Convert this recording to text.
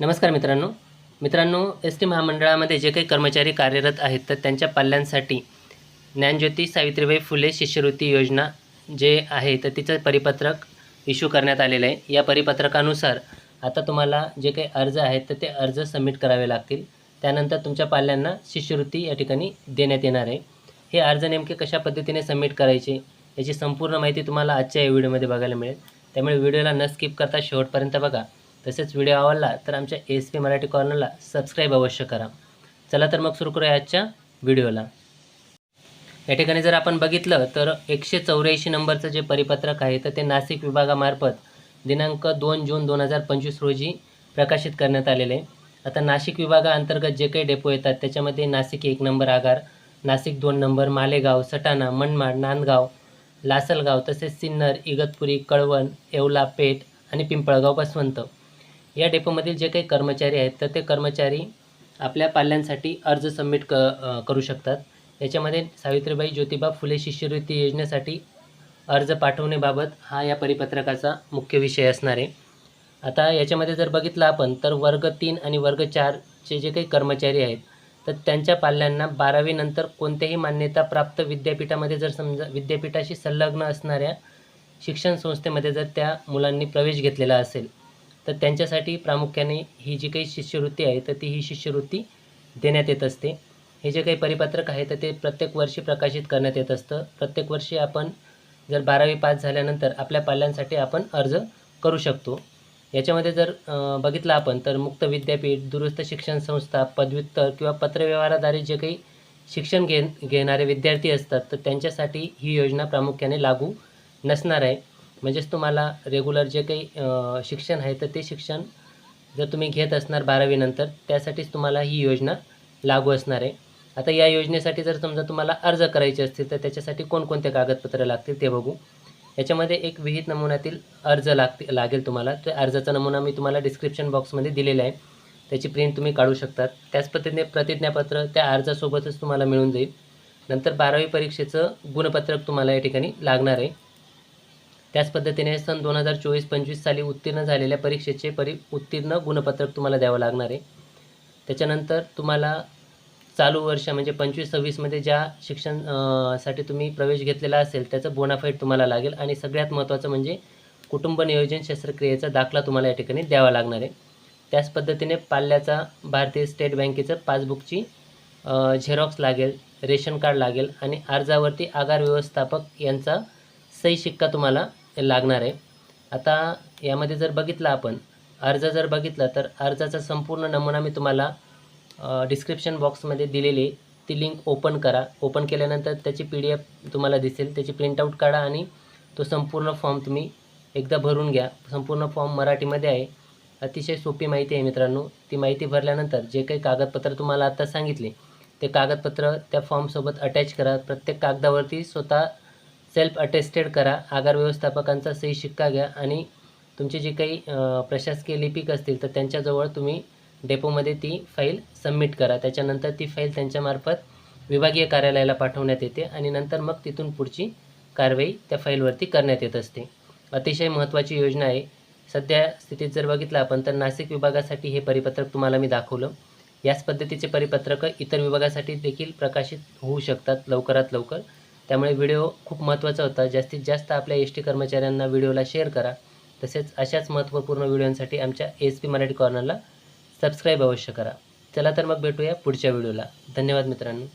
नमस्कार मित्रांनो. मित्रांनो एस टी महामंडळामध्ये जे काही कर्मचारी कार्यरत आहेत तर त्यांच्या पाल्यांसाठी ज्ञानज्योती सावित्रीबाई फुले शिष्यवृत्ती योजना जे आहे तर तिचं परिपत्रक इश्यू करण्यात आलेलं आहे. या परिपत्रकानुसार आता तुम्हाला जे काही अर्ज आहेत तर ते अर्ज सबमिट करावे लागतील. त्यानंतर तुमच्या पाल्यांना शिष्यवृत्ती या ठिकाणी देण्यात येणार आहे. हे अर्ज नेमके कशा पद्धतीने सबमिट करायचे याची संपूर्ण माहिती तुम्हाला आजच्या या व्हिडिओमध्ये बघायला मिळेल. त्यामुळे व्हिडिओला न स्किप करता शेवटपर्यंत बघा. तसेच व्हिडिओ आवडला तर आमच्या एस पी मराठी कॉर्नरला सबस्क्राईब अवश्य करा. चला तर मग सुरू करूया आजच्या व्हिडिओला या ठिकाणी जर आपण बघितलं तर एकशे चौऱ्याऐंशी नंबरचं जे परिपत्रक आहे तर ते नाशिक विभागामार्फत दिनांक दोन जून दोन हजार पंचवीस रोजी प्रकाशित करण्यात आलेले आहे. आता नाशिक विभागाअंतर्गत जे काही डेपो येतात त्याच्यामध्ये नाशिक एक नंबर आगार नाशिक दोन नंबर मालेगाव सटाणा मनमाड नांदगाव लासलगाव तसेच सिन्नर इगतपुरी कळवण येवला पेठ आणि पिंपळगाव बसवंत या डेपोमधील जे काही कर्मचारी आहेत तर ते कर्मचारी आपल्या पाल्यांसाठी अर्ज सबमिट क करू शकतात. याच्यामध्ये सावित्रीबाई ज्योतिबा फुले शिष्यवृत्ती योजनेसाठी अर्ज पाठवण्याबाबत हा या परिपत्रकाचा मुख्य विषय असणार आहे. आता याच्यामध्ये जर बघितलं आपण तर वर्ग तीन आणि वर्ग चारचे जे काही कर्मचारी आहेत तर त्यांच्या पाल्यांना बारावीनंतर कोणत्याही मान्यताप्राप्त विद्यापीठामध्ये जर समजा विद्यापीठाशी संलग्न असणाऱ्या शिक्षण संस्थेमध्ये जर त्या मुलांनी प्रवेश घेतलेला असेल तर त्यांच्यासाठी प्रामुख्याने ही जी काही शिष्यवृत्ती आहे तर ती ही शिष्यवृत्ती देण्यात येत असते. हे जे काही परिपत्रक आहे तर ते प्रत्येक वर्षी प्रकाशित करण्यात येत असतं. प्रत्येक वर्षी आपण जर बारावी पास झाल्यानंतर आपल्या पाल्यांसाठी आपण अर्ज करू शकतो. याच्यामध्ये जर बघितलं आपण तर मुक्त विद्यापीठ दुरुस्त शिक्षण संस्था पदव्युत्तर किंवा पत्रव्यवहाराद्वारे जे काही शिक्षण घे घेणारे विद्यार्थी असतात तर त्यांच्यासाठी ही योजना प्रामुख्याने लागू नसणार आहे. म्हणजेच तुम्हाला रेग्युलर जे काही शिक्षण आहे तर ते शिक्षण जर तुम्ही घेत असणार बारावीनंतर त्यासाठीच तुम्हाला ही योजना लागू असणार आहे. आता या योजनेसाठी जर समजा तुम्हाला अर्ज करायचे असतील तर त्याच्यासाठी कोणकोणते कागदपत्र लागतील ते बघू. याच्यामध्ये एक विहित नमुन्यातील अर्ज लागते लागेल तुम्हाला. त्या अर्जाचा नमुना मी तुम्हाला डिस्क्रिप्शन बॉक्समध्ये दिलेला आहे. त्याची प्रिंट तुम्ही काढू शकतात. त्याच पद्धतीने प्रतिज्ञापत्र त्या अर्जासोबतच तुम्हाला मिळून जाईल. नंतर बारावी परीक्षेचं गुणपत्रक तुम्हाला या ठिकाणी लागणार आहे. त्याच पद्धतीने सन दोन हजार चोवीस पंचवीस साली उत्तीर्ण झालेल्या परीक्षेचे परी उत्तीर्ण गुणपत्रक तुम्हाला द्यावं लागणार आहे. त्याच्यानंतर तुम्हाला चालू वर्ष म्हणजे पंचवीस सव्वीसमध्ये ज्या शिक्षणसाठी तुम्ही प्रवेश घेतलेला असेल त्याचं बोनाफाईट तुम्हाला लागेल आणि सगळ्यात महत्त्वाचं म्हणजे कुटुंब नियोजन शस्त्रक्रियेचा दाखला तुम्हाला या ठिकाणी द्यावा लागणार आहे. त्याच पद्धतीने पाल्याचा भारतीय स्टेट बँकेचं पासबुकची झेरॉक्स लागेल रेशन कार्ड लागेल आणि अर्जावरती आगार व्यवस्थापक यांचा सही शिक्का तुम्हाला लागणार आहे. आता यामध्ये जर बघितलं आपण अर्ज जर बघितला तर अर्जाचा संपूर्ण नमुना मी तुम्हाला डिस्क्रिप्शन बॉक्समध्ये दिलेली ती लिंक ओपन करा. ओपन केल्यानंतर त्याची पी डी एफ तुम्हाला दिसेल. त्याची प्रिंटआउट काढा आणि तो संपूर्ण फॉर्म तुम्ही एकदा भरून घ्या. संपूर्ण फॉर्म मराठीमध्ये आहे. अतिशय सोपी माहिती आहे मित्रांनो. ती माहिती भरल्यानंतर जे काही कागदपत्र तुम्हाला आता सांगितले ते कागदपत्र त्या फॉर्मसोबत अटॅच करा. प्रत्येक कागदावरती स्वतः सेल्फ अटेस्टेड करा. आगार व्यवस्थापकांचा सही शिक्का घ्या आणि तुमचे जे काही प्रशासकीय लिपिक असतील तर त्यांच्याजवळ तुम्ही डेपोमध्ये ती फाईल सबमिट करा. त्याच्यानंतर ती फाईल त्यांच्यामार्फत विभागीय कार्यालयाला पाठवण्यात येते आणि नंतर मग तिथून पुढची कारवाई त्या फाईलवरती करण्यात येत असते. अतिशय महत्त्वाची योजना आहे. सध्या स्थितीत जर बघितलं आपण तर नाशिक विभागासाठी हे परिपत्रक तुम्हाला मी दाखवलं. याच पद्धतीचे परिपत्रक इतर विभागासाठी देखील प्रकाशित होऊ शकतात लवकरात लवकर. त्यामुळे व्हिडिओ खूप महत्त्वाचा होता. जास्तीत जास्त आपल्या एस टी कर्मचाऱ्यांना व्हिडिओला शेअर करा. तसेच अशाच महत्त्वपूर्ण व्हिडिओंसाठी आमच्या एस पी मराठी कॉर्नरला सबस्क्राईब अवश्य करा. चला तर मग भेटूया पुढच्या व्हिडिओला. धन्यवाद मित्रांनो.